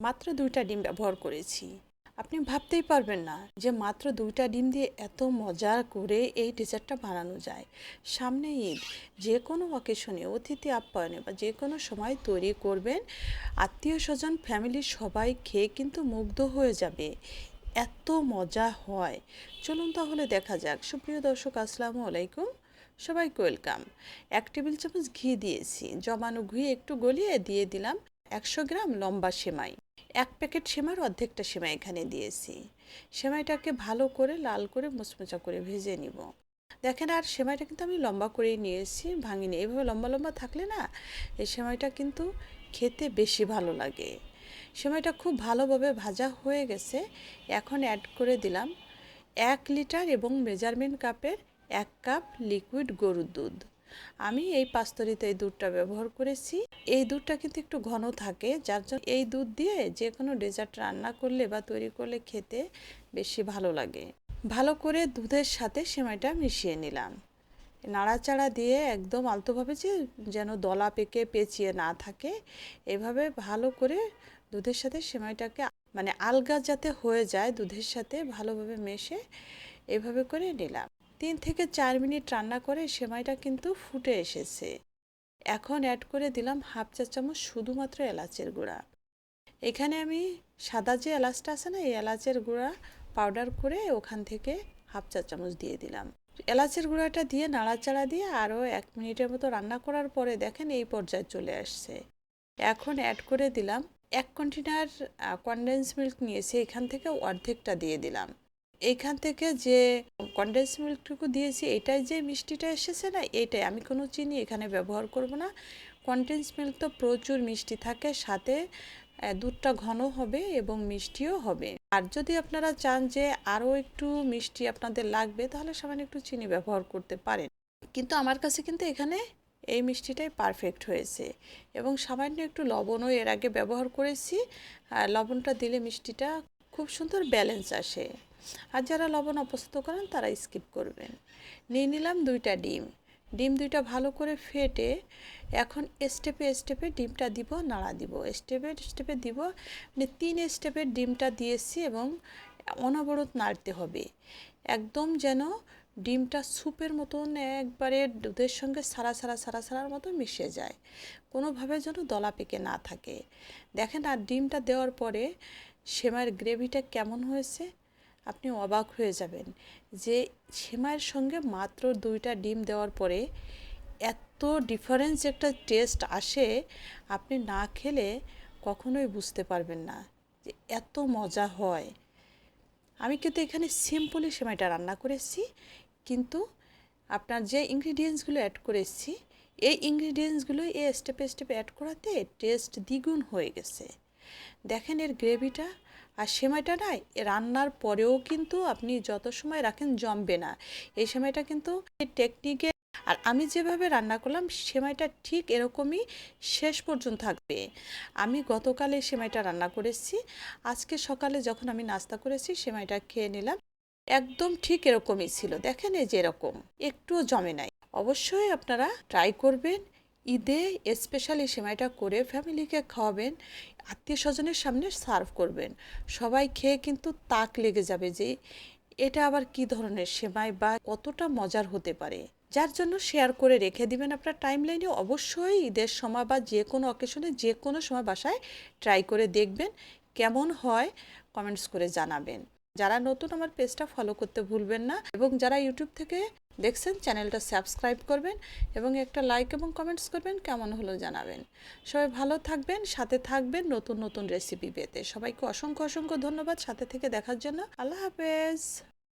মাত্র দুইটা ডিম ব্যবহার করেছি। আপনি ভাবতেই পারবেন না যে মাত্র দুইটা ডিম দিয়ে এত মজা করে এই ডেজার্টটা বানানো যায়। সামনে ঈদ, যে কোনো অকেশনে অতিথি আপ্যায়নে বা যে কোনো সময় তৈরি করবেন আত্মীয় স্বজন ফ্যামিলির সবাই খেয়ে কিন্তু মুগ্ধ হয়ে যাবে। এত মজা হয়। চলুন তাহলে দেখা যাক। সুপ্রিয় দর্শক, আসসালামু আলাইকুম। সবাইকে ওয়েলকাম। এক টেবিল চামচ ঘি দিয়েছি। জমানো ঘি একটু গলিয়ে দিয়ে দিলাম। একশো গ্রাম লম্বা সেমাই। এক প্যাকেট সেমার অর্ধেকটা সেমাই এখানে দিয়েছি। সেমাইটাকে ভালো করে লাল করে মুচমুচা করে ভেজে নিব। দেখেন, আর সেমাইটা কিন্তু আমি লম্বা করেই নিয়েছি, ভাঙিনি। এইভাবে লম্বা লম্বা থাকলে না, এই সেমাইটা কিন্তু খেতে বেশি ভালো লাগে। সেমাইটা খুব ভালোভাবে ভাজা হয়ে গেছে। এখন অ্যাড করে দিলাম এক লিটার এবং মেজারমেন্ট কাপের এক কাপ লিকুইড গরুর দুধ। আমি এই পাস্তরিতে এই দুধটা ব্যবহার করেছি। এই দুধটা কিন্তু একটু ঘন থাকে, যার জন্য এই দুধ দিয়ে যে কোনো ডেজার্ট রান্না করলে বা তৈরি করলে খেতে বেশি ভালো লাগে। ভালো করে দুধের সাথে সেমাইটা মিশিয়ে নিলাম। নাড়াচাড়া দিয়ে একদম আলতোভাবে যে যেন দলা পেকে পেঁচিয়ে না থাকে, এভাবে ভালো করে দুধের সাথে সেমাইটাকে মানে আলগা যাতে হয়ে যায় দুধের সাথে ভালোভাবে মেশে এভাবে করে নিলাম। তিন থেকে চার মিনিট রান্না করে সেমাইটা কিন্তু ফুটে এসেছে। এখন অ্যাড করে দিলাম হাফ চা চামচ শুধুমাত্র এলাচের গুঁড়া। এখানে আমি সাদা যে এলাচটা আছে না, এই এলাচের গুঁড়া পাউডার করে ওখান থেকে হাফ চা চামচ দিয়ে দিলাম। এলাচের গুঁড়াটা দিয়ে নাড়াচাড়া দিয়ে আরও এক মিনিটের মতো রান্না করার পরে দেখেন এই পর্যায়ে চলে আসছে। এখন অ্যাড করে দিলাম এক কন্টেনার কনডেন্স মিল্ক নিয়েছি, এখান থেকে অর্ধেকটা দিয়ে দিলাম। এইখান থেকে যে কনডেন্স মিল্কটুকু দিয়েছি, এটাই যে মিষ্টিটা এসেছে না, এটাই। আমি কোনো চিনি এখানে ব্যবহার করব না। কনডেন্স মিল্ক তো প্রচুর মিষ্টি থাকে, সাথে দুধটা ঘন হবে এবং মিষ্টিও হবে। আর যদি আপনারা চান যে আরও একটু মিষ্টি আপনাদের লাগবে, তাহলে সামান্য একটু চিনি ব্যবহার করতে পারেন। কিন্তু আমার কাছে কিন্তু এখানে এই মিষ্টিটাই পারফেক্ট হয়েছে। এবং সামান্য একটু লবণও এর আগে ব্যবহার করেছি। আর লবণটা দিলে মিষ্টিটা খুব সুন্দর ব্যালেন্স আসে। আর যারা লবণ অপছন্দ করেন তারা স্কিপ করবেন। নিয়ে নিলাম দুইটা ডিম। ডিম দুইটা ভালো করে ফেটে এখন স্টেপে স্টেপে ডিমটা দিব, নাড়া দিব। স্টেপে স্টেপে দিব মানে তিন স্টেপের ডিমটা দিয়েছি এবং অনবরত নাড়তে হবে। একদম যেন ডিমটা স্যুপের মতন একবারে দুধের সঙ্গে সারা সারা সারা সারার মতো মিশে যায়। কোনোভাবে যেন দলা পেকে না থাকে। দেখেন আর ডিমটা দেওয়ার পরে সেমাইয়ের গ্রেভিটা কেমন হয়েছে? আপনি অবাক হয়ে যাবেন যে সেমাইয়ের সঙ্গে মাত্র দুইটা ডিম দেওয়ার পরে এত ডিফারেন্স একটা টেস্ট আসে, আপনি না খেলে কখনোই বুঝতে পারবেন না যে এত মজা হয়। আমি কিন্তু এখানে সিম্পলি সেমাইটা রান্না করেছি, কিন্তু আপনার যে ইনগ্রিডিয়েন্টসগুলো অ্যাড করেছি, এই ইনগ্রিডিয়েন্টসগুলো এই স্টেপে স্টেপে অ্যাড করাতে টেস্ট দ্বিগুণ হয়ে গেছে। দেখেন এর গ্রেভিটা আর সেমাইটা না রান্নার পরেও কিন্তু আপনি যত সময় রাখেন জমবে না। এই সেমাইটা কিন্তু টেকনিকে আর আমি যেভাবে রান্না করলাম, সেমাইটা ঠিক এরকমই শেষ পর্যন্ত থাকবে। আমি গতকাল সেমাইটা রান্না করেছি। আজকে সকালে যখন আমি নাস্তা করেছি, সেমাইটা খেয়ে নিলাম। একদম ঠিক এরকমই ছিল। দেখেন এই যে এরকম। একটুও জমে নাই। অবশ্যই আপনারা ট্রাই করবেন। ঈদে স্পেশালি সেমাইটা করে ফ্যামিলিকে খাওয়াবেন আত্মীয় স্বজনের সামনে সার্ভ করবেন। সবাই খেয়ে কিন্তু তাক লেগে যাবে যে, এটা আবার কি ধরনের সেমাই বা কতটা মজার হতে পারে? যার জন্য শেয়ার করে রেখে দিবেন আপনার টাইম লাইনে অবশ্যই ঈদের সময় বা যে কোনো অকেশনে যে কোনো সময় বাসায় ট্রাই করে দেখবেন, কেমন হয় কমেন্টস করে জানাবেন। যারা নতুন আমার পেজটা ফলো করতে ভুলবেন না এবং যারা ইউটিউব থেকে দেখছেন, চ্যানেলটা সাবস্ক্রাইব করবেন এবং একটা লাইক এবং কমেন্টস করবেন, কেমন হলো জানাবেন। সবাই ভালো থাকবেন, সাথে থাকবেন নতুন নতুন রেসিপি পেতে। সবাইকে অসংখ্য অসংখ্য ধন্যবাদ, সাথে থেকে দেখার জন্য। আল্লাহ হাফেজ।